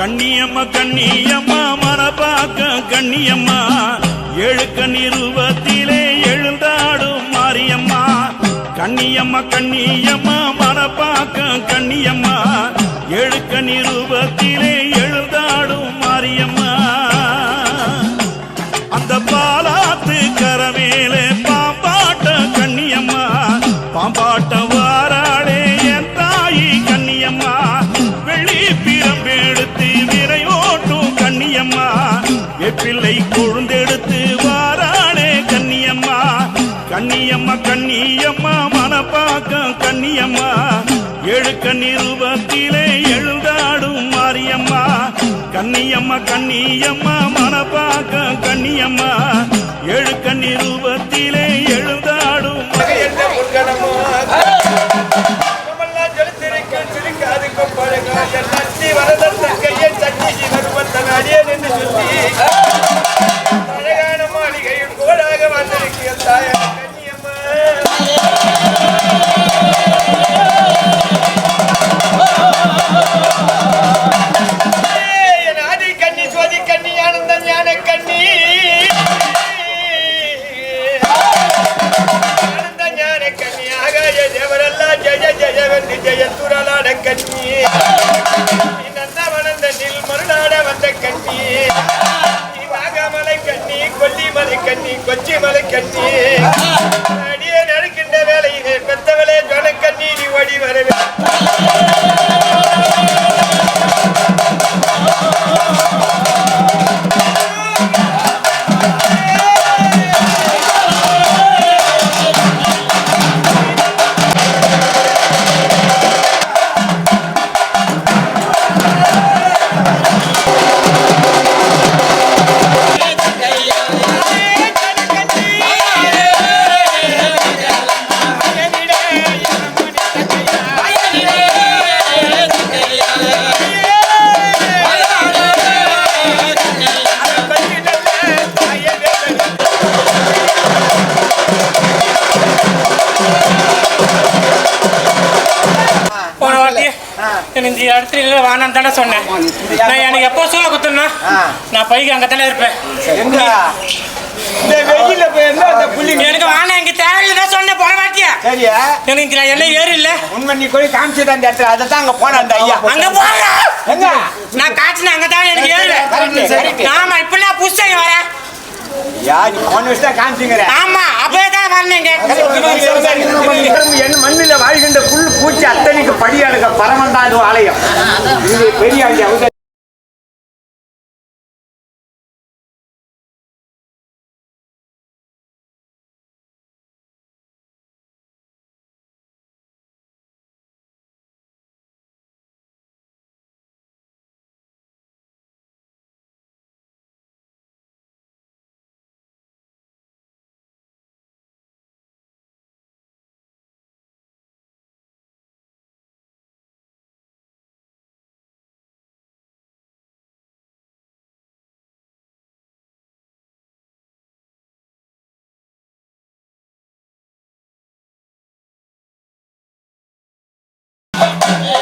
கண்ணியம்மா கண்ணியம்மா மரபாக்க கண்ணியம்மா. எழுக்க நிறுவத்திலே எழுந்தாடும் மாரியம்மா. கண்ணியம்மா கண்ணியம்மா மரபாக்க கண்ணியம்மா. எழுக்க நிறுவத்திலே எழுந்தாடும் மாரியம்மா. பிள்ளை கொழுந்தெடுத்து வாரானே கன்னியம்மா. கன்னியம்மா கன்னியம்மா மனப்பாக்கம் கன்னியம்மா. எழுக்க நிறுவத்திலே எழுந்தாடும் மாரியம்மா. கன்னியம்மா கன்னியம்மா மனப்பாக்கம் கன்னியம்மா. எழுக்க நிறுவத்திலே எழுந்தாடும் என்ன கண்ணி கட்டி இடத்துல இல்லை தானே சொன்னேன். நான் எனக்கு எப்போ சூழ குத்துனா நான் பைக்கு அங்கே தானே இருப்பேன் எங்க எனக்கு வேணாம் இங்கே தேவையில்லை சொன்னேன் போன வாட்டியா? சரியா? எனக்கு என்ன ஏறு இல்லை. உண்மை நீ போய் காமிச்சது அந்த இடத்துல அதை தான் அங்க போன அந்த ஐயா. அங்க எங்க? நான் காய்ச்சின அங்கே தான் எனக்கு ஏறு. ஆமா இப்போ நான் புதுசாக வரேன். யா நீ போன காமிச்சிங்கிற. ஆமா அப்பவே என் மண்ணில வாழ்கின்ற புல் பூச்சி அத்தனைக்கு படியாளுங்க பரமந்தாது ஆலயம். இது பெரிய Yeah.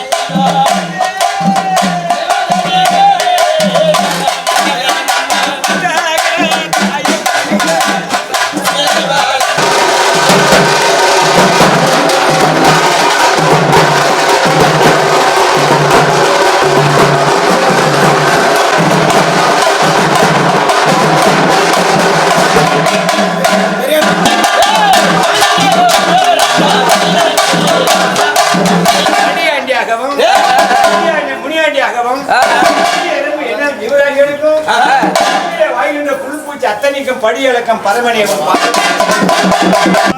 அத்தனைக்கும் படியளக்கம்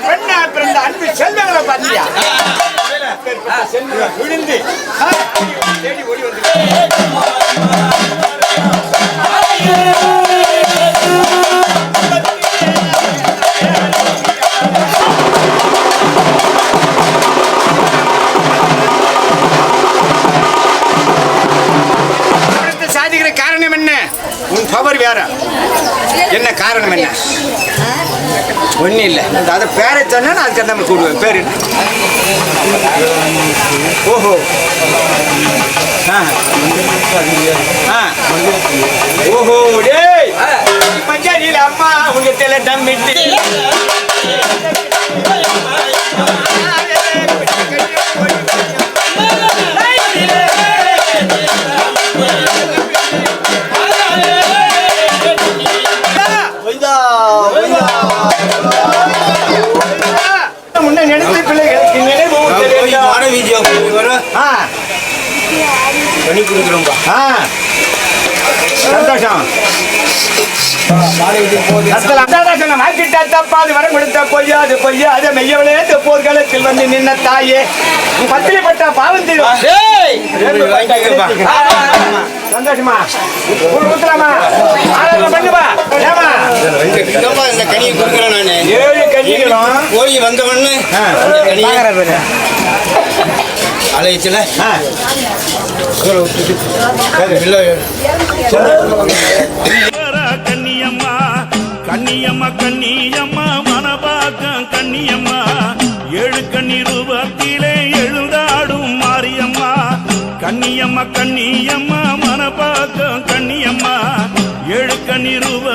¡Fuerte! அதை பேரை சொன்னால் நான் அதுக்கு நம்ம கூடுவேன் பேர் ஓஹோ ஆ ஆ ஓஹோ டேய் பஞ்சாரியில் அம்மா உங்க தெல டம்மிட்டு Thank you. டிஜே வரும் ஆ. பண்ணி கொடுக்குறோம்பா ஆ. சந்தோஷம். போர்க்களத்தில் வந்து நின்ன தாயே. பத்திரிப்பட்ட பாவம் சந்தோஷமா? பண்ணுப்பா இந்த கனியை வெளியிடலாம் போய் வந்தவொடனே அலையச்சுல கண்ணியம்மா கண்ணியம்மா கண்ணியம்மா மனபாக்கம் கண்ணியம்மா. ஏழு கண்ணி ரூபத்திலே எழுதாடும் மாரியம்மா. கண்ணியம்மா கண்ணியம்மா மனபாக்கம் கண்ணியம்மா. ஏழு கண்ணி ரூபா